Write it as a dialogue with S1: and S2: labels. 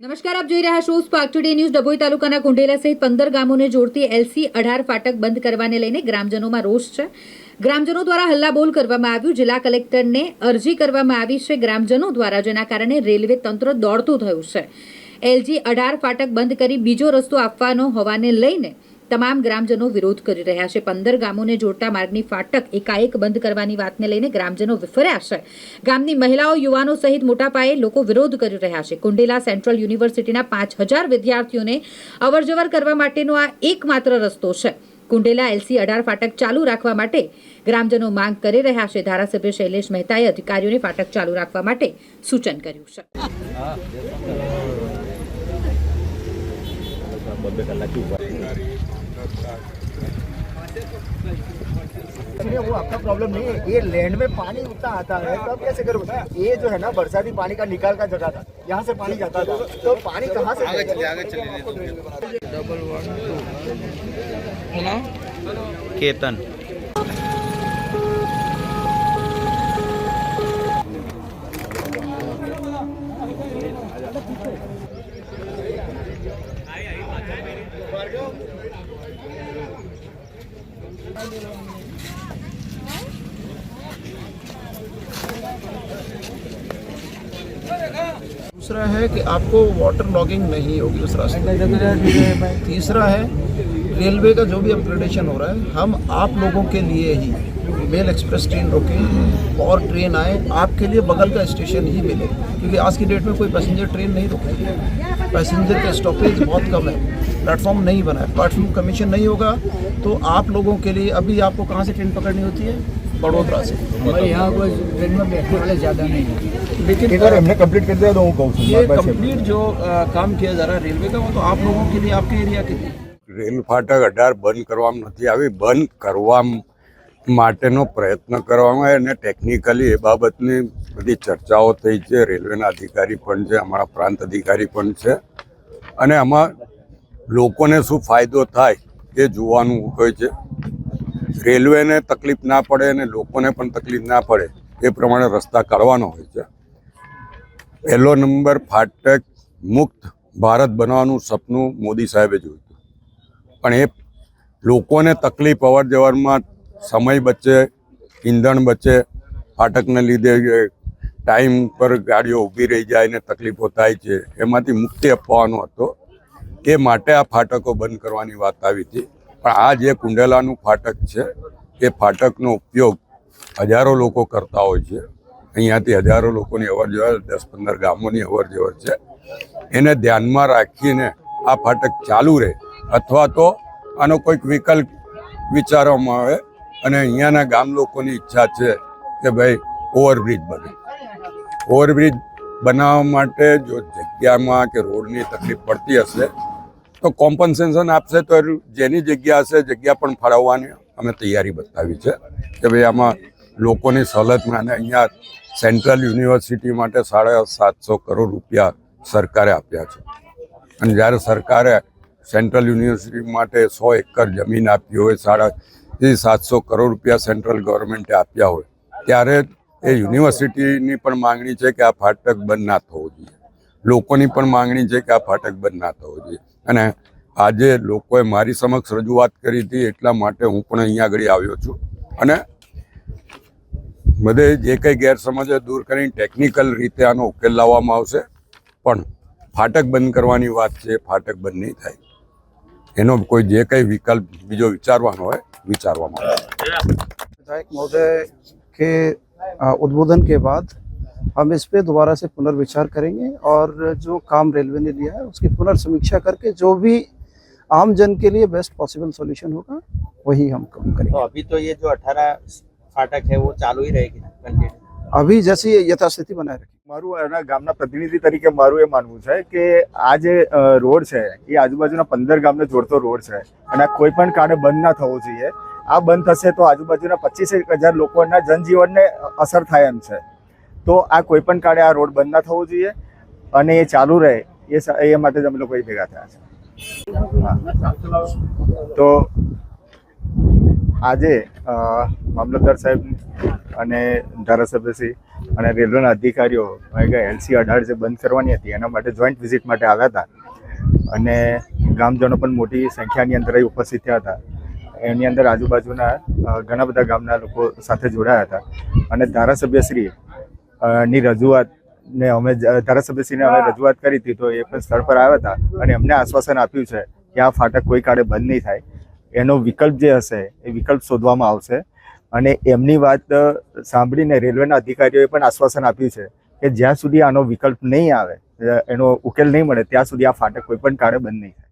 S1: નમસ્કાર, આપ જોઈ રહ્યા છો સ્પાર્ક ટુડે ન્યૂઝ ડભોઈ તાલુકાના કુંઢેલા સહિત પંદર ગામોને જોડતી એલસી અઢાર ફાટક બંધ કરવાને લઈને ગ્રામજનોમાં રોષ છે. ગ્રામજનો દ્વારા હલ્લાબોલ કરવામાં આવ્યું. જિલ્લા કલેક્ટરને અરજી કરવામાં આવી છે. ગ્રામજનો દ્વારા, જેના કારણે રેલવે તંત્ર દોડતું થયું છે. એલજી અઢાર ફાટક બંધ કરી બીજો રસ્તો આપવાનો હોવાને લઈને તમામ ગ્રામજનો વિરોધ કરી રહ્યા છે. પંદર ગામોને જોડતા માર્ગની ફાટક એકાએક બંધ કરવાની વાતને લઈને ગ્રામજનો વિફર્યા છે. ગામની મહિલાઓ, યુવાનો સહિત મોટા પાયે લોકો વિરોધ કરી રહ્યા છે. કુંડેલા સેન્ટ્રલ યુનિવર્સિટીના પાંચ હજાર વિદ્યાર્થીઓને અવરજવર કરવા માટેનો આ એકમાત્ર રસ્તો છે. કુંડેલા એલસી અઢાર ફાટક ચાલુ રાખવા માટે ગ્રામજનો માંગ કરી રહ્યા છે. ધારાસભ્ય શૈલેષ મહેતાએ અધિકારીઓને ફાટક ચાલુ રાખવા માટે સૂચન કર્યું છે.
S2: इसलिए वो आपका प्रॉब्लम नहीं है। ये लैंड में पानी उतना आता है तो आप कैसे करो ये जो है ना बरसाती पानी का निकाल का जगह था। यहाँ से पानी जाता था। तो पानी कहाँ से आगे आगे
S3: केतन।
S4: दूसरा है कि आपको वाटर लॉगिंग नहीं होगी उस रास्ते। तीसरा है रेलवे का जो भी अपग्रेडेशन हो रहा है, हम आप लोगों के लिए ही मेल एक्सप्रेस ट्रेन रोकें, और ट्रेन आए, आपके लिए बगल का स्टेशन ही मिले। क्योंकि आज की डेट में कोई पैसेंजर ट्रेन नहीं रोकेगी पैसेंजर का स्टॉपेज बहुत कम है। प्लेटफॉर्म नहीं बना है। प्लेटफॉर्म कमीशन नहीं होगा। तो आप लोगों के लिए, अभी आपको कहाँ से ट्रेन पकड़नी होती है? बड़ोदरा से
S5: हमारे यहाँ कोई ट्रेन में बैठने वाले ज़्यादा नहीं है
S4: लेकिन
S2: एक बार हमने कंप्लीट कर दिया तो હું કહું છું
S4: ये
S2: મારી પાસે.
S4: कंप्लीट जो अ, काम किया जा रहा है रेलवे का वो तो आप लोगों के लिए आपके एरिया के लिए
S6: રેલ ફાટક અઢાર બંધ કરવામાં નથી આવી બંધ કરવા માટેનો પ્રયત્ન કરવામાં આવ્યો અને ટેકનિકલી એ બાબતની બધી ચર્ચાઓ થઈ છે રેલવેના અધિકારી પણ છે અમારા પ્રાંત અધિકારી પણ છે અને આમાં લોકોને શું ફાયદો થાય એ જોવાનું હોય છે રેલવેને તકલીફ ના પડે અને લોકોને પણ તકલીફ ના પડે, એ પ્રમાણે રસ્તા કાઢવાનો હોય છે. પહેલો નંબર ફાટક મુક્ત ભારત બનાવવાનું સપનું મોદી સાહેબે જોયું હતું. પણ એ લોકોને તકલીફ અવર જવરમાં સમય બચે, ઈંધણ બચે, ફાટકને લીધે ટાઈમ પર ગાડીઓ ઊભી રહી જાય ને તકલીફો થાય છે, એમાંથી મુક્તિ અપાવવાનો હતો. એ માટે આ ફાટકો બંધ કરવાની વાત આવી હતી. પણ આ જે કુંડેલાનું ફાટક છે, એ ફાટકનો ઉપયોગ હજારો લોકો કરતા હોય છે. અહીંયાથી હજારો લોકોની અવર જવર, દસ પંદર ગામોની અવર જવર છે. એને ધ્યાનમાં રાખીને આ ફાટક ચાલુ રહે અથવા તો આનો કોઈક વિકલ્પ વિચારવામાં આવે અને અહીંયાના ગામ લોકોની ઈચ્છા છે કે ભાઈ ઓવરબ્રિજ બને. ઓવરબ્રિજ બનાવવા માટે જો જગ્યામાં કે રોડની તકલીફ પડતી હશે તો કોમ્પન્સેશન આપશે તો જેની જગ્યા હશે, જગ્યા પણ ફાળવવાની અમે તૈયારી બતાવી છે કે ભાઈ આમાં લોકોની સવલતમાં અને અહીંયા સેન્ટ્રલ યુનિવર્સિટી માટે સાડા સાતસો કરોડ રૂપિયા સરકારે આપ્યા છે. અને જ્યારે સરકારે સેન્ટ્રલ યુનિવર્સિટી માટે સો એકર જમીન આપી હોય, સાડા સાતસો કરોડ રૂપિયા સેન્ટ્રલ ગવર્મેન્ટે આપ્યા હોય, ત્યારે એ યુનિવર્સિટીની પણ માંગણી છે કે આ ફાટક બંધ ના થવો જોઈએ. લોકોની પણ માંગણી છે કે આ ફાટક બંધ ના થવો જોઈએ. અને આજે લોકોએ મારી સમક્ષ રજૂઆત કરી હતી એટલા માટે હું પણ અહીંયા આગળ આવ્યો છું અને બધે જે કંઈ ગેરસમજ હોય દૂર કરીને ટેકનિકલ રીતે આનો ઉકેલ લાવવામાં આવશે પણ ફાટક બંધ કરવાની વાત છે ફાટક બંધ નહીં થાય એનો કોઈ જે કંઈ વિકલ્પ બીજો વિચારવાનો હોય વિચારવામાં આવે
S4: विधायक महोदय के अ, उद्बोधन के बाद हम इस पे दोबारा से पुनर्विचार करेंगे और जो काम रेलवे ने लिया है उसकी पुनर्समीक्षा करके जो भी आम जन के लिए बेस्ट पॉसिबल सॉल्यूशन होगा वही हम काम
S3: तो
S4: करेंगे
S3: अभी तो ये जो अठारह फाटक है वो चालू ही रहेगी ना कंटिन्यू
S4: अभी जैसी यथास्थिति बनाए रखें
S2: મારું એના ગામના પ્રતિનિધિ તરીકે મારું એ માનવું છે કે આ જે અ, રોડ છે એ આજુબાજુના પંદર ગામને જોડતો રોડ છે અને આ કોઈ પણ કારણે બંધ ના થવો જોઈએ આ બંધ થશે તો આજુબાજુના પચીસ હજાર લોકોના જનજીવનને અસર થાય એમ છે તો આ કોઈ પણ કાળે આ રોડ બંધ ના થવો જોઈએ અને એ ચાલુ રહે, એ એ માટે જ અમે લોકો ભેગા થયા છે. તો આજે મામલતદાર સાહેબ અને ધારાસભ્યશ્રી અને રેલવેના અધિકારીઓ એલસી અઢાર જે બંધ કરવાની હતી, એના માટે જોઈન્ટ વિઝિટ માટે આવ્યા હતા. અને ગામજનો પણ મોટી સંખ્યાની અંદર ઉપસ્થિત થયા હતા. એની અંદર આજુબાજુના ઘણા બધા ગામના લોકો સાથે જોડાયા હતા. અને ધારાસભ્યશ્રી ની રજૂઆત ને અમે ધારાસભ્યશ્રીને અમે રજૂઆત કરી હતી તો એ પણ સ્થળ પર આવ્યા હતા અને અમને આશ્વાસન આપ્યું છે કે આ ફાટક કોઈ કાળે બંધ નહીં થાય. એનો વિકલ્પ જે હશે એ વિકલ્પ શોધવામાં આવશે અને એમની વાત સાંભળીને રેલવેના અધિકારીઓએ પણ આશ્વાસન આપ્યું છે કે જ્યાં સુધી આનો વિકલ્પ નહીં આવે એનો ઉકેલ નહીં મળે ત્યાં સુધી આ ફાટક કોઈ પણ કાળે બંધ નહીં થાય.